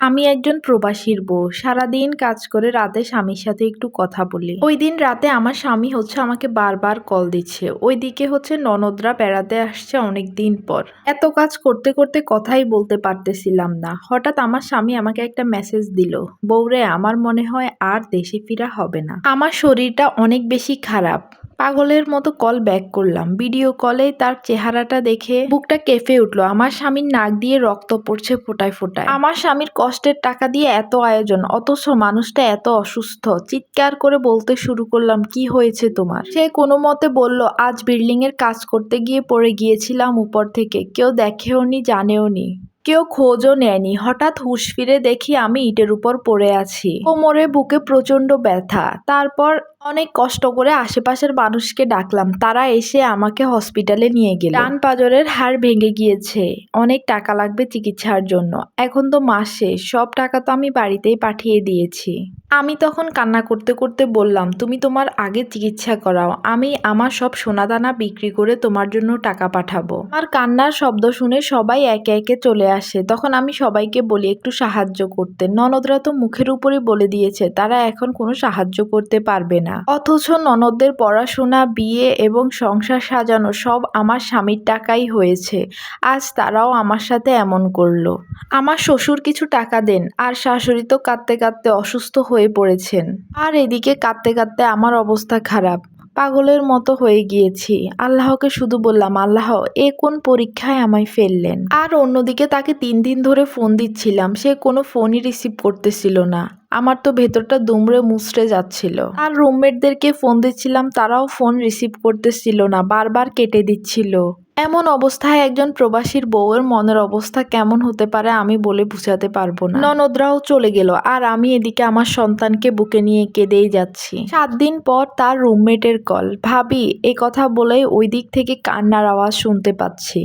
আমি একজন প্রবাসীর বউ। সারাদিন কাজ করে রাতে স্বামীর সাথে একটু কথা বলি। ওই দিন রাতে আমার স্বামী হচ্ছে আমাকে বারবার কল দিচ্ছে। ওইদিকে হচ্ছে ননদরা বেড়াতে আসছে অনেক দিন পর। এত কাজ করতে করতে কথাই বলতে পারতেছিলাম না। হঠাৎ আমার স্বামী আমাকে একটা মেসেজ দিল। বউরে, আমার মনে হয় আর দেশে ফিরা হবে না। আমার শরীরটা অনেক বেশি খারাপ। পাগলের মতো কল ব্যাক করলাম। ভিডিও কলে তার চেহারাটা দেখে বুকটা কেঁপে উঠল। আমার স্বামীর নাক দিয়ে রক্ত পড়ছে ফোটায় ফোটায়। আমার স্বামীর কষ্টের টাকা দিয়ে এত আয়োজন, অথচ মানুষটা এত অসুস্থ। চিৎকার করে বলতে শুরু করলাম, কি হয়েছে তোমার? সে কোনো মতে বলল, আজ বিল্ডিং এর কাজ করতে গিয়ে পড়ে গিয়েছিলাম উপর থেকে। কেউ দেখেও নি জানেও জানেওনি। কেউ খোঁজও নেয়নি। হঠাৎ হুশ ফিরে দেখি আমি ইটের উপর পড়ে আছি। কোমরে বুকে প্রচণ্ড ব্যথা। তারপর অনেক কষ্ট করে আশেপাশের মানুষকে ডাকলাম। তারা এসে আমাকে হসপিটালে নিয়ে গেল। ডান পাজরের হাড় ভেঙে গিয়েছে। অনেক টাকা লাগবে চিকিৎসার জন্য। এখন তো মাস সব টাকা তো আমি বাড়িতেই পাঠিয়ে দিয়েছি। আমি তখন কান্না করতে করতে বললাম, তুমি তোমার আগে চিকিৎসা করাও। আমি আমার সব সোনাদানা বিক্রি করে তোমার জন্য টাকা পাঠাবো। আমার কান্নার শব্দ শুনে সবাই একে একে চলে আসে, তখন আমি সবাইকে বলি, একটু সাহায্য করতে। ননদরা তো মুখের উপরই বলে দিয়েছে, তারা এখন কোনো সাহায্য করতে পারবে না। অথচ ননদদের পড়াশোনা, বিয়ে এবং সংসার সাজানো সব আমার স্বামীর টাকাই হয়েছে। আজ তারাও আমার সাথে এমন করল। আমার শ্বশুর কিছু টাকা দেন, আর শাশুড়ি তো কাঁদতে কাঁদতে অসুস্থ হয়ে পড়েছেন। আর এদিকে কাঁদতে কাঁদতে আমার অবস্থা খারাপ। পাগলের মতো হয়ে গিয়েছি। আল্লাহকে শুধু বললাম, আল্লাহ, এ কোন পরীক্ষায় আমায় ফেললেন? আর অন্যদিকে তাকে তিন দিন ধরে ফোন দিচ্ছিলাম, সে কোনো ফোনই রিসিভ করতেছিল না। আমার তো ভেতরটা দুমড়ে মুচড়ে যাচ্ছিল। আর রুমমেটদেরকে ফোন দিচ্ছিলাম, তারাও ফোন রিসিভ করতেছিল না, বারবার কেটে দিচ্ছিল। এমন অবস্থায় একজন প্রবাসীর বউয়ের মনের অবস্থা কেমন হতে পারে আমি বলে বুঝাতে পারব না। ননদরাও চলে গেল, আর আমি এদিকে আমার সন্তানকে বুকে নিয়ে কেঁদেই যাচ্ছি। সাত দিন পর তার রুমমেটের কল। ভাবি, এ কথা বলে ওই দিক থেকে কান্নার আওয়াজ শুনতে পাচ্ছি।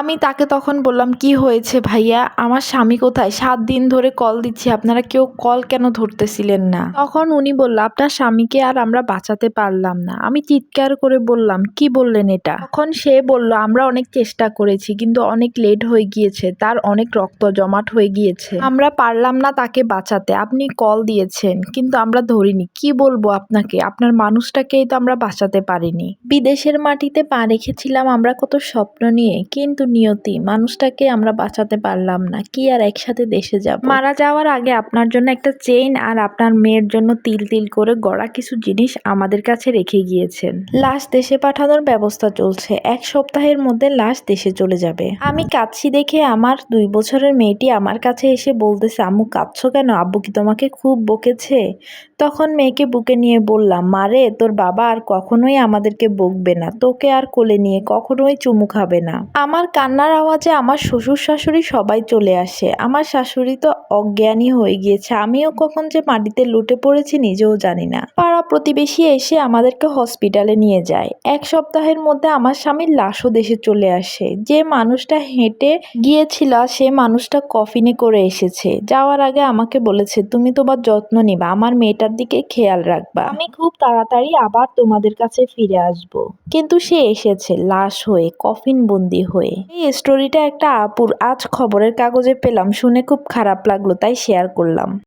আমি তাকে তখন বললাম, কি হয়েছে ভাইয়া? আমার স্বামী কোথায়? সাত দিন ধরে কল দিচ্ছি, আপনারা কেউ কল কেন ধরতেছিলেন না? তখন উনি বলল, আপনার স্বামীকে আর আমরা বাঁচাতে পারলাম না। আমি চিৎকার করে বললাম, কি বললেন এটা? তখন সে বলল, আমরা অনেক চেষ্টা করেছি, কিন্তু অনেক লেট হয়ে গিয়েছে। তার অনেক রক্ত জমাট হয়ে গিয়েছে। আমরা পারলাম না তাকে বাঁচাতে। আপনি কল দিয়েছেন, কিন্তু আমরা ধরিনি। কি বলব আপনাকে? আপনার মানুষটাকেই তো আমরা বাঁচাতে পারিনি। বিদেশের মাটিতে পা রেখেছিলাম আমরা কত স্বপ্ন নিয়ে, কিন্তু নিয়তি। মানুষটাকে আমরা বাঁচাতে পারলাম না। কি আর একসাথে দেশে যাব? মারা যাওয়ার আগে আপনার জন্য একটা চেইন আর আপনার মেয়ের জন্য তিল তিল করে গড়া কিছু জিনিস আমাদের কাছে রেখে গিয়েছেন। লাশ দেশে পাঠানোর ব্যবস্থা চলছে। এক সপ্তাহের মধ্যে লাশ দেশে চলে যাবে। আমি কাঁদছি দেখে আমার দুই বছরের মেয়েটি আমার কাছে এসে বলতেছে আম্মু কাঁদছো কেন? আব্বু কি তোমাকে খুব বকেছে? তখন মেয়েকে বুকে নিয়ে বললাম মারে তোর বাবা আর কখনোই আমাদেরকে বকবে না, তোকে আর কোলে নিয়ে কখনোই চুমু খাবে না। আমার কান্নার আওয়াজে আমার শ্বশুর শাশুড়ি সবাই চলে আসে। আমার শাশুড়ি তো অজ্ঞানী হয়ে গিয়েছে, আমিও কখন যে মাটিতে লুটে পড়েছি নিজেও জানি না। পাড়া প্রতিবেশী এসে আমাদেরকে হসপিটালে নিয়ে যায়। এক সপ্তাহের মধ্যে আমার স্বামীর লাশও দেশে চলে আসে। যে মানুষটা হেঁটে গিয়েছিল, সে মানুষটা কফিনে করে এসেছে। যাওয়ার আগে আমাকে বলেছে, তুমি তোমার যত্ন নিবা, আমার মেয়েটার দিকে খেয়াল রাখবা। আমি খুব তাড়াতাড়ি আবার তোমাদের কাছে ফিরে আসব। কিন্তু সে এসেছে লাশ হয়ে কফিন বন্দি হয়ে। এই স্টোরিটা একটা আপুর আজ খবরের কাগজে পেলাম, শুনে খুব খারাপ লাগল, তাই শেয়ার করলাম।